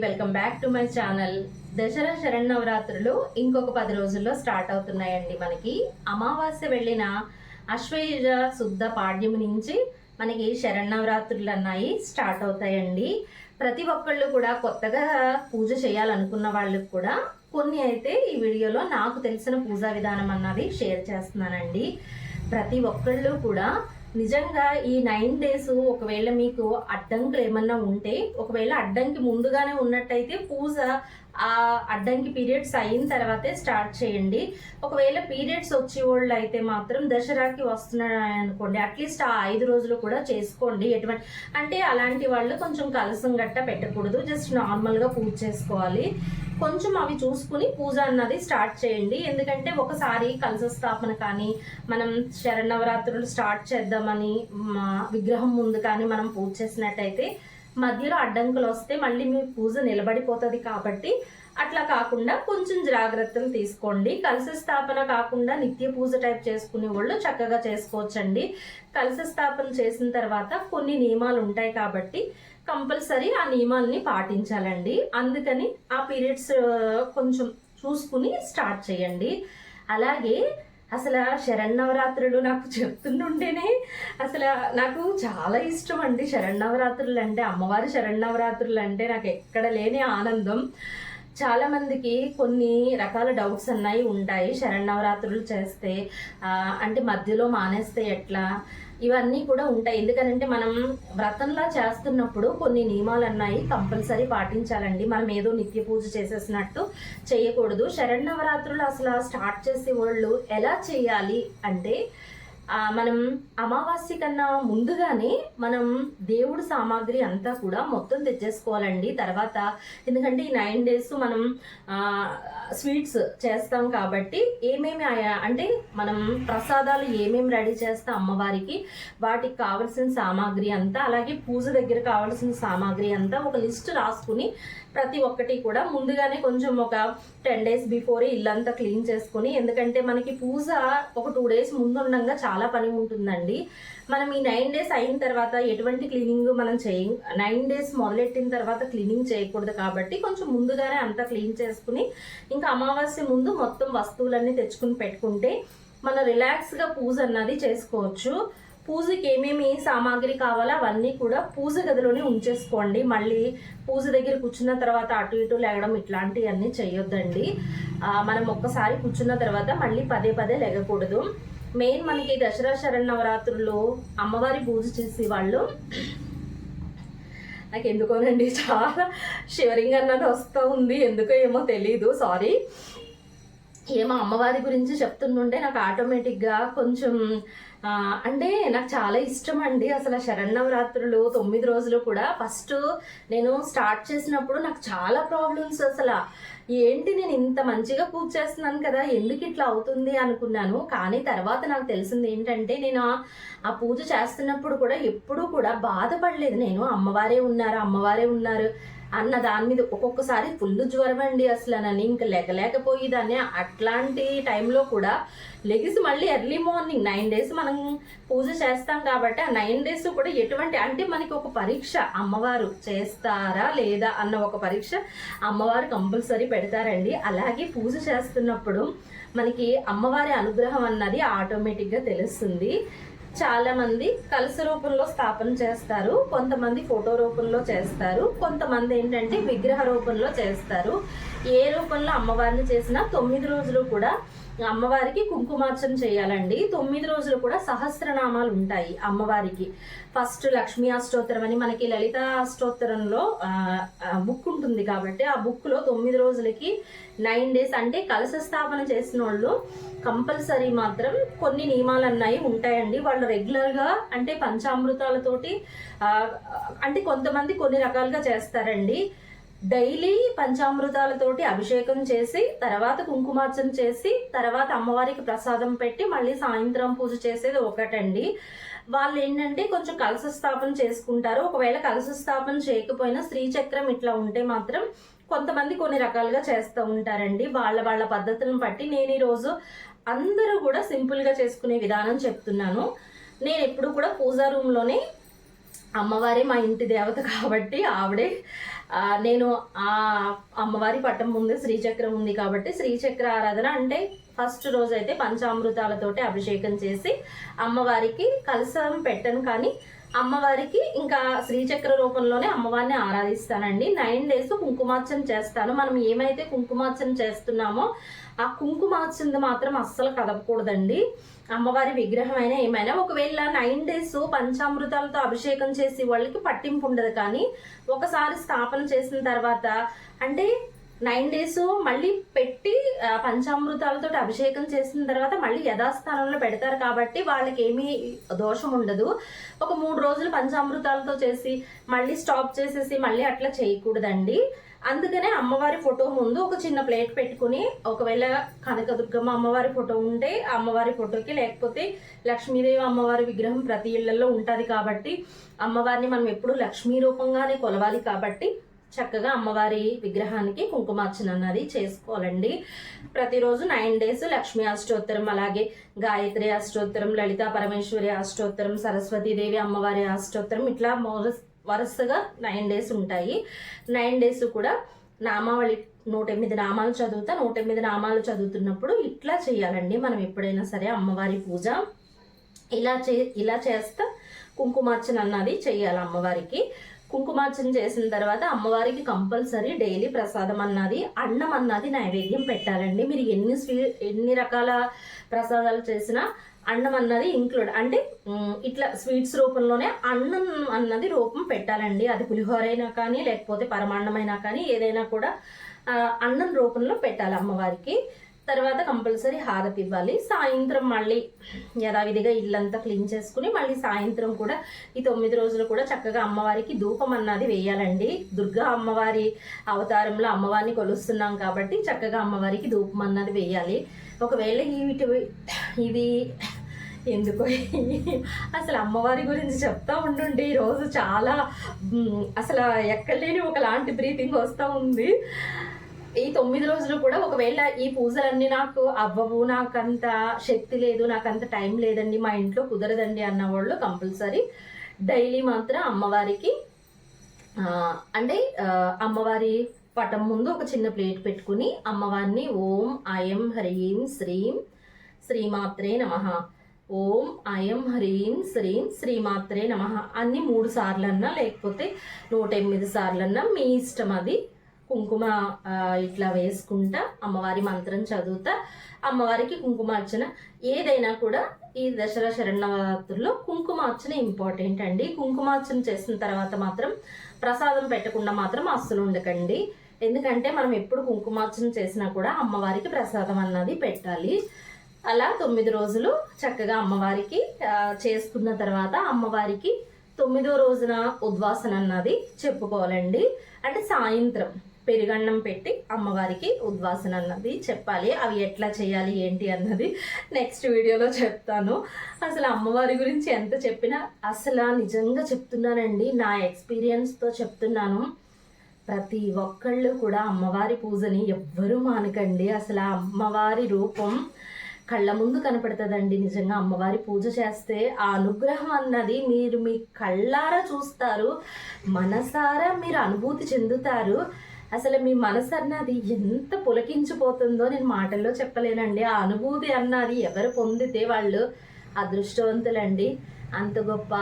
Welcome back to my channel Dasara శరణవరాత్రులు ఇంకొక పది రోజుల్లో స్టార్ట్ అవుతున్నాయండి మనకి. అమావాస్య వెళ్ళిన అశ్వయుజ శుద్ధ పాడ్యం నుంచి మనకి శరణవరాత్రులు అన్నాయి స్టార్ట్ అవుతాయండి. ప్రతి ఒక్కళ్ళు కూడా కొత్తగా పూజ చేయాలనుకున్న వాళ్ళకి కూడా కొన్ని అయితే ఈ వీడియోలో నాకు తెలిసిన పూజా విధానం అన్నది షేర్ చేస్తున్నానండి. ప్రతి ఒక్కళ్ళు కూడా నిజంగా ఈ నైన్ డేస్ ఒకవేళ మీకు అడ్డంకులు ఏమన్నా ఉంటే ఒకవేళ అడ్డంకి ముందుగానే ఉన్నట్టయితే పూజ ఆ అడ్డంకి పీరియడ్స్ అయిన తర్వాతే స్టార్ట్ చేయండి. ఒకవేళ పీరియడ్స్ వచ్చే వాళ్ళు అయితే మాత్రం దసరాకి వస్తున్నాయి అనుకోండి అట్లీస్ట్ ఆ ఐదు రోజులు కూడా చేసుకోండి. ఎటువంటి అంటే అలాంటి వాళ్ళు కొంచెం కలసం గట్ట పెట్టకూడదు. జస్ట్ నార్మల్గా పూజ చేసుకోవాలి. కొంచెం అవి చూసుకుని పూజ అన్నది స్టార్ట్ చేయండి. ఎందుకంటే ఒకసారి కలశ స్థాపన కానీ మనం శరణవరాత్రులు స్టార్ట్ చేద్దామని మా విగ్రహం ముందు కానీ మనం పూజ చేసినట్టయితే మధ్యలో అడ్డంకులు వస్తే మళ్ళీ మీ పూజ నిలబడిపోతుంది కాబట్టి అట్లా కాకుండా కొంచెం జాగ్రత్తలు తీసుకోండి. కలశ స్థాపన కాకుండా నిత్య పూజ టైప్ చేసుకునే వాళ్ళు చక్కగా చేసుకోవచ్చండి. కలశ స్థాపన చేసిన తర్వాత కొన్ని నియమాలు ఉంటాయి కాబట్టి కంపల్సరీ ఆ నియమాల్ని పాటించాలండి. అందుకని ఆ పీరియడ్స్ కొంచెం చూసుకుని స్టార్ట్ చేయండి. అలాగే అసలు శరణ్వరాత్రులు నాకు చెప్తుంటుంటేనే అసలు నాకు చాలా ఇష్టం అండి శరణవరాత్రులు అంటే అమ్మవారి శరణవరాత్రులు అంటే నాకు ఎక్కడ లేని ఆనందం. చాలా మందికి కొన్ని రకాల డౌట్స్ అన్నాయి ఉంటాయి. శరణవరాత్రులు చేస్తే అంటే మధ్యలో మానేస్తే ఎట్లా? ఇవన్నీ కూడా ఉంటాయి. ఎందుకనంటే మనం వ్రతంలా చేస్తున్నప్పుడు కొన్ని నియమాలు అన్నాయి కంపల్సరీ పాటించాలండి. మనం ఏదో నిత్య పూజ చేసేసినట్టు చేయకూడదు. శరణవరాత్రులు అసలు స్టార్ట్ చేసే వాళ్ళు ఎలా చేయాలి అంటే మనం అమావాస్య కన్నా ముందుగానే మనం దేవుడు సామాగ్రి అంతా కూడా మొత్తం తెచ్చేసుకోవాలండి. తర్వాత ఎందుకంటే ఈ నైన్ డేస్ మనం స్వీట్స్ చేస్తాం కాబట్టి ఏమేమి అంటే మనం ప్రసాదాలు ఏమేమి రెడీ చేస్తాం అమ్మవారికి వాటికి కావలసిన సామాగ్రి అంతా అలాగే పూజ దగ్గర కావలసిన సామాగ్రి అంతా ఒక లిస్ట్ రాసుకుని ప్రతి ఒక్కటి కూడా ముందుగానే కొంచెం ఒక టెన్ డేస్ బిఫోరే ఇల్లంతా క్లీన్ చేసుకుని ఎందుకంటే మనకి పూజ ఒక టూ డేస్ ముందు ఉండగా చాలా పని ఉంటుందండి మనం ఈ నైన్ డేస్ అయిన తర్వాత ఎటువంటి క్లీనింగ్ మనం చేయ నైన్ డేస్ మొదలెట్టిన తర్వాత క్లీనింగ్ చేయకూడదు కాబట్టి కొంచెం ముందుగానే అంతా క్లీన్ చేసుకుని ఇంకా అమావాస్య ముందు మొత్తం వస్తువులన్నీ తెచ్చుకుని పెట్టుకుంటే మన రిలాక్స్గా పూజ అన్నది చేసుకోవచ్చు. పూజకి ఏమేమి సామాగ్రి కావాలో అవన్నీ కూడా పూజ గదిలోనే ఉంచేసుకోండి. మళ్ళీ పూజ దగ్గర కూర్చున్న తర్వాత అటు ఇటు లేగడం ఇట్లాంటివన్నీ చేయొద్దండి. మనం ఒక్కసారి కూర్చున్న తర్వాత మళ్ళీ పదే పదే లెగకూడదు. మెయిన్ మనకి దసరా శరణవరాత్రులు అమ్మవారి పూజ చేసే వాళ్ళు నాకు ఎందుకోనండి చాలా షివరింగ్ అన్నది వస్తూ ఉంది ఎందుకో ఏమో తెలీదు సారీ ఏమో అమ్మవారి గురించి చెప్తుంటుంటే నాకు ఆటోమేటిక్గా కొంచెం అంటే నాకు చాలా ఇష్టం అండి అసలు ఆ శరణవరాత్రులు తొమ్మిది రోజులు కూడా. ఫస్ట్ నేను స్టార్ట్ చేసినప్పుడు నాకు చాలా ప్రాబ్లమ్స్ అసలు. ఏంటి నేను ఇంత మంచిగా పూజ చేస్తున్నాను కదా ఎందుకు ఇట్లా అవుతుంది అనుకున్నాను. కానీ తర్వాత నాకు తెలిసింది ఏంటంటే నేను ఆ పూజ చేస్తున్నప్పుడు కూడా ఎప్పుడూ కూడా బాధపడలేదు. నేను అమ్మవారే ఉన్నారు అమ్మవారే ఉన్నారు. అన్న దాని మీద ఒక్కొక్కసారి ఫుల్ జ్వరం అండి అసలు నన్ను ఇంకా లెగలేకపోయేదాన్ని అట్లాంటి టైంలో కూడా లెగిసి మళ్ళీ ఎర్లీ మార్నింగ్ నైన్ డేస్ మనం పూజ చేస్తాం కాబట్టి ఆ నైన్ డేస్ కూడా ఎటువంటి అంటే మనకి ఒక పరీక్ష అమ్మవారు చేస్తారా లేదా అన్న ఒక పరీక్ష అమ్మవారు కంపల్సరీ పెడతారండి. అలాగే పూజ చేస్తున్నప్పుడు మనకి అమ్మవారి అనుగ్రహం అన్నది ఆటోమేటిక్గా తెలుస్తుంది. చాలా మంది రూపంలో స్థాపన చేస్తారు కొంతమంది ఫోటో రూపంలో చేస్తారు కొంతమంది ఏంటంటే విగ్రహ రూపంలో చేస్తారు. ఏ రూపంలో అమ్మవారిని చేసినా తొమ్మిది రోజులు కూడా అమ్మవారికి కుంకుమార్చన చేయాలండి. తొమ్మిది రోజులు కూడా సహస్రనామాలు ఉంటాయి అమ్మవారికి. ఫస్ట్ లక్ష్మీ అష్టోత్తరం అని మనకి లలిత అష్టోత్తరంలో బుక్ ఉంటుంది కాబట్టి ఆ బుక్లో తొమ్మిది రోజులకి నైన్ డేస్ అంటే కలశ స్థాపన చేసిన వాళ్ళు కంపల్సరీ మాత్రం కొన్ని నియమాలు అన్నాయి ఉంటాయండి. వాళ్ళు రెగ్యులర్గా అంటే పంచామృతాలతోటి అంటే కొంతమంది కొన్ని రకాలుగా చేస్తారండి. డైలీ పంచామృతాలతోటి అభిషేకం చేసి తర్వాత కుంకుమార్చన చేసి తర్వాత అమ్మవారికి ప్రసాదం పెట్టి మళ్ళీ సాయంత్రం పూజ చేసేది ఒకటండి. వాళ్ళు ఏంటంటే కొంచెం కలశ స్థాపన చేసుకుంటారు. ఒకవేళ కలశ స్థాపన చేయకపోయినా శ్రీచక్రం ఇట్లా ఉంటే మాత్రం కొంతమంది కొన్ని రకాలుగా చేస్తూ ఉంటారండి. వాళ్ళ వాళ్ళ పద్ధతులను బట్టి నేను ఈరోజు అందరూ కూడా సింపుల్గా చేసుకునే విధానం చెప్తున్నాను. నేను ఎప్పుడు కూడా పూజా రూమ్లోనే అమ్మవారే మా ఇంటి దేవత కాబట్టి ఆవిడే నేను ఆ అమ్మవారి పట్టం ముందు శ్రీచక్రం ఉంది కాబట్టి శ్రీచక్ర ఆరాధన అంటే ఫస్ట్ రోజు అయితే పంచామృతాలతోటి అభిషేకం చేసి అమ్మవారికి కలసం పెట్టను కానీ అమ్మవారికి ఇంకా శ్రీచక్ర రూపంలోనే అమ్మవారిని ఆరాధిస్తానండి. నైన్ డేస్ కుంకుమార్చన చేస్తాను. మనం ఏమైతే కుంకుమార్చన చేస్తున్నామో ఆ కుంకుమార్చన మాత్రం అస్సలు కదపకూడదండి. అమ్మవారి విగ్రహం అయినా ఏమైనా ఒకవేళ నైన్ డేస్ పంచామృతాలతో అభిషేకం చేసి వాళ్ళకి పట్టింపు ఉండదు కానీ ఒకసారి స్థాపన చేసిన తర్వాత అంటే నైన్ డేస్ మళ్ళీ పెట్టి పంచామృతాలతో అభిషేకం చేసిన తర్వాత మళ్ళీ యథాస్థానంలో పెడతారు కాబట్టి వాళ్ళకి ఏమీ దోషం ఉండదు. ఒక మూడు రోజులు పంచామృతాలతో చేసి మళ్ళీ స్టాప్ చేసేసి మళ్ళీ అట్లా చేయకూడదండి. అందుకనే అమ్మవారి ఫోటో ముందు ఒక చిన్న ప్లేట్ పెట్టుకుని ఒకవేళ కనకదుర్గమ్మ అమ్మవారి ఫోటో ఉంటే అమ్మవారి ఫోటోకి లేకపోతే లక్ష్మీదేవి అమ్మవారి విగ్రహం ప్రతి ఇళ్ళలో ఉంటుంది కాబట్టి అమ్మవారిని మనం ఎప్పుడు లక్ష్మీ రూపంగానే కొలవాలి కాబట్టి చక్కగా అమ్మవారి విగ్రహానికి కుంకుమార్చన అన్నది చేసుకోవాలండి. ప్రతిరోజు నైన్ డేస్ లక్ష్మీ అష్టోత్తరం అలాగే గాయత్రి అష్టోత్తరం లలితా పరమేశ్వరి అష్టోత్తరం సరస్వతీదేవి అమ్మవారి అష్టోత్తరం ఇట్లా వరుసగా నైన్ డేస్ ఉంటాయి. నైన్ డేస్ కూడా నామావళి నూట ఎనిమిది నామాలు చదువుతా నూట ఎనిమిది నామాలు చదువుతున్నప్పుడు ఇట్లా చేయాలండి. మనం ఎప్పుడైనా సరే అమ్మవారి పూజ ఇలా చే ఇలా చేస్తా కుంకుమార్చన అన్నది చేయాలి అమ్మవారికి. కుంకుమార్చన చేసిన తర్వాత అమ్మవారికి కంపల్సరీ డైలీ ప్రసాదం అన్నది అన్నం అన్నది నైవేద్యం పెట్టాలండి. మీరు ఎన్ని స్వీ ఎన్ని రకాల ప్రసాదాలు చేసినా అన్నం అన్నది ఇంక్లూడ్ అంటే ఇట్లా స్వీట్స్ రూపంలోనే అన్నం అన్నది రూపం పెట్టాలండి. అది పులిహోర అయినా కానీ లేకపోతే పరమాన్నమైనా కానీ ఏదైనా కూడా అన్నం రూపంలో పెట్టాలి అమ్మవారికి. తర్వాత కంపల్సరీ హారతి ఇవ్వాలి. సాయంత్రం మళ్ళీ యథావిధిగా ఇల్లంతా క్లీన్ చేసుకుని మళ్ళీ సాయంత్రం కూడా ఈ తొమ్మిది రోజులు కూడా చక్కగా అమ్మవారికి ధూపం అన్నది వేయాలండి. దుర్గా అమ్మవారి అవతారంలో అమ్మవారిని కొలుస్తున్నాం కాబట్టి చక్కగా అమ్మవారికి ధూపం అన్నది వేయాలి. ఒకవేళ ఇవి ఇది ఎందుకో అసలు అమ్మవారి గురించి చెప్తా ఉండుండి. ఈరోజు చాలా అసలు ఎక్కడ లేని ఒకలాంటి బ్రీతింగ్ వస్తూ ఉంది. ఈ తొమ్మిది రోజులు కూడా ఒకవేళ ఈ పూజలన్నీ నాకు అవ్వవు నాకంత శక్తి లేదు నాకంత టైం లేదండి మా ఇంట్లో కుదరదండి అన్న వాళ్ళు కంపల్సరీ డైలీ మాత్రం అమ్మవారికి అంటే అమ్మవారి పటం ముందు ఒక చిన్న ప్లేట్ పెట్టుకుని అమ్మవారిని ఓం అయం హ్రీం శ్రీం శ్రీమాత్రే నమ. ఓం అయం హ్రీం శ్రీం శ్రీమాత్రే నమ. అన్ని మూడు సార్లన్నా లేకపోతే నూట ఎనిమిది సార్లన్నా మీ ఇష్టం అది. కుంకుమ ఇట్లా వేసుకుంటా అమ్మవారి మంత్రం చదువుతా. అమ్మవారికి కుంకుమ అర్చన. ఏదైనా కూడా ఈ దసరా శరణవరాత్రుల్లో కుంకుమార్చన ఇంపార్టెంట్ అండి. కుంకుమ అర్చన చేసిన తర్వాత మాత్రం ప్రసాదం పెట్టకుండా మాత్రం అస్సలు ఉండకండి. ఎందుకంటే మనం ఎప్పుడు కుంకుమార్చన చేసినా కూడా అమ్మవారికి ప్రసాదం అన్నది పెట్టాలి. అలా తొమ్మిది రోజులు చక్కగా అమ్మవారికి చేసుకున్న తర్వాత అమ్మవారికి తొమ్మిదో రోజున ఉద్వాసన అన్నది చెప్పుకోవాలండి. అంటే సాయంత్రం. పెరుగన్నం పెట్టి అమ్మవారికి ఉద్వాసన అన్నది చెప్పాలి. అవి ఎట్లా చేయాలి ఏంటి అన్నది నెక్స్ట్ వీడియోలో చెప్తాను. అసలు అమ్మవారి గురించి ఎంత చెప్పినా అసలు నిజంగా చెప్తున్నానండి. నా ఎక్స్పీరియన్స్తో చెప్తున్నాను. ప్రతి ఒక్కళ్ళు కూడా అమ్మవారి పూజని ఎవ్వరూ మానకండి. అసలు అమ్మవారి రూపం కళ్ళ ముందు కనపడుతుందండి. నిజంగా అమ్మవారి పూజ చేస్తే ఆ అనుగ్రహం అన్నది మీరు మీ కళ్ళారా చూస్తారు. మనసారా మీరు అనుభూతి చెందుతారు. అసలు మీ మనసు అన్నది ఎంత పులకించిపోతుందో నేను మాటల్లో చెప్పలేనండి. ఆ అనుభూతి అన్నది ఎవరు పొందితే వాళ్ళు అదృష్టవంతులండి. అంత గొప్ప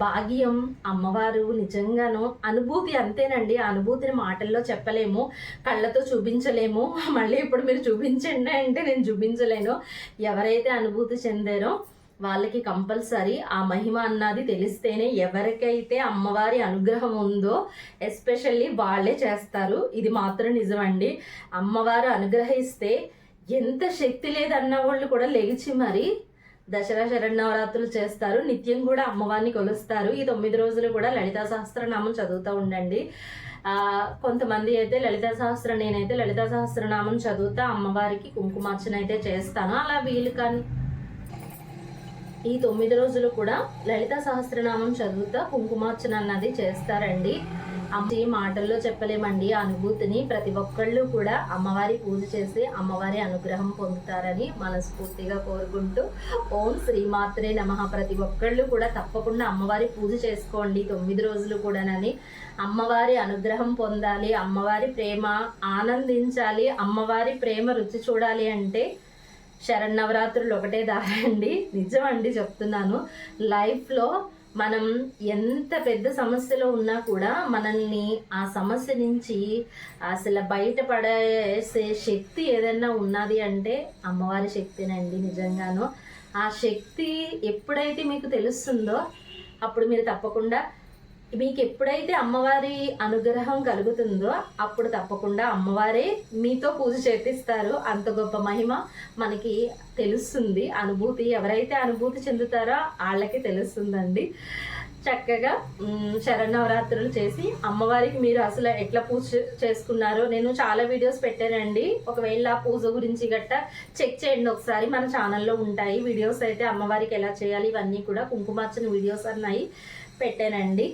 భాగ్యం అమ్మవారు నిజంగాను అనుభూతి అంతేనండి. ఆ అనుభూతిని మాటల్లో చెప్పలేము కళ్ళతో చూపించలేము. మళ్ళీ ఇప్పుడు మీరు చూపించండి అంటే నేను చూపించలేను. ఎవరైతే అనుభూతి చెందారో వాళ్ళకి కంపల్సరీ ఆ మహిమ అన్నది తెలిస్తేనే ఎవరికైతే అమ్మవారి అనుగ్రహం ఉందో ఎస్పెషల్లీ వాళ్ళే చేస్తారు. ఇది మాత్రం నిజమండి. అమ్మవారు అనుగ్రహిస్తే ఎంత శక్తి లేదన్న వాళ్ళు కూడా లెగిచి మరి దసరా శరణవరాత్రులు చేస్తారు. నిత్యం కూడా అమ్మవారిని కొలుస్తారు. ఈ తొమ్మిది రోజులు కూడా లలితా సహస్రనామం చదువుతూ ఉండండి. కొంతమంది అయితే లలితా సహస్ర నేనైతే లలితా సహస్రనామం చదువుతా అమ్మవారికి కుంకుమార్చన అయితే చేస్తాను. అలా వీలు కానీ ఈ తొమ్మిది రోజులు కూడా లలిత సహస్రనామం చదువుతా కుంకుమార్చన అన్నది చేస్తారండి. అమ్మ ఈ మాటల్లో చెప్పలేమండి. అనుభూతిని ప్రతి ఒక్కళ్ళు కూడా అమ్మవారి పూజ చేసి అమ్మవారి అనుగ్రహం పొందుతారని మనస్ఫూర్తిగా కోరుకుంటూ ఓం శ్రీమాత్రే నమ. ప్రతి ఒక్కళ్ళు కూడా తప్పకుండా అమ్మవారి పూజ చేసుకోండి. తొమ్మిది రోజులు కూడానని అమ్మవారి అనుగ్రహం పొందాలి. అమ్మవారి ప్రేమ ఆనందించాలి. అమ్మవారి ప్రేమ రుచి చూడాలి అంటే శరన్నవరాత్రులు ఒకటే దారండి. నిజం అండి చెప్తున్నాను. లైఫ్లో మనం ఎంత పెద్ద సమస్యలో ఉన్నా కూడా మనల్ని ఆ సమస్య నుంచి అసలు బయటపడేసే శక్తి ఏదైనా ఉన్నది అంటే అమ్మవారి శక్తినండి నిజంగాను. ఆ శక్తి ఎప్పుడైతే మీకు తెలుస్తుందో అప్పుడు మీరు తప్పకుండా మీకు ఎప్పుడైతే అమ్మవారి అనుగ్రహం కలుగుతుందో అప్పుడు తప్పకుండా అమ్మవారే మీతో పూజ చేపిస్తారు. అంత గొప్ప మహిమ మనకి తెలుస్తుంది. అనుభూతి ఎవరైతే అనుభూతి చెందుతారో వాళ్ళకి తెలుస్తుందండి. చక్కగా శరణవరాత్రులు చేసి అమ్మవారికి మీరు అసలు ఎట్లా పూజ చేసుకున్నారో నేను చాలా వీడియోస్ పెట్టానండి. ఒకవేళ ఆ పూజ గురించి గట్ట చెక్ చేయండి ఒకసారి. మన ఛానల్లో ఉంటాయి వీడియోస్ అయితే అమ్మవారికి ఎలా చేయాలి ఇవన్నీ కూడా కుంకుమార్చిన వీడియోస్ అన్నాయి పెట్టానండి.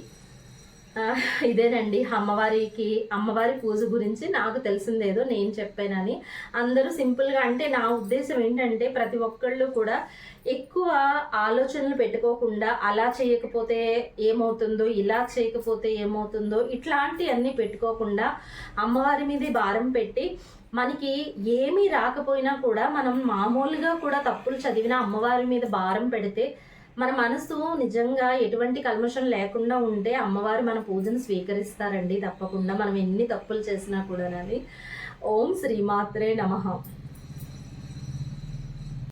ఇదేనండి. అమ్మవారికి అమ్మవారి పూజ గురించి నాకు తెలిసిందేదో నేను చెప్పానని. అందరూ సింపుల్గా అంటే నా ఉద్దేశం ఏంటంటే ప్రతి ఒక్కళ్ళు కూడా ఎక్కువ ఆలోచనలు పెట్టుకోకుండా అలా చేయకపోతే ఏమవుతుందో ఇలా చేయకపోతే ఏమవుతుందో ఇట్లాంటివన్నీ పెట్టుకోకుండా అమ్మవారి మీద భారం పెట్టి మనకి ఏమీ రాకపోయినా కూడా మనం మామూలుగా కూడా తప్పులు చదివిన అమ్మవారి మీద భారం పెడితే మన మనసు నిజంగా ఎటువంటి కల్మషం లేకుండా ఉంటే అమ్మవారు మన పూజను స్వీకరిస్తారండి తప్పకుండా. మనం ఎన్ని తప్పులు చేసినా కూడానని ఓం శ్రీమాత్రే నమః.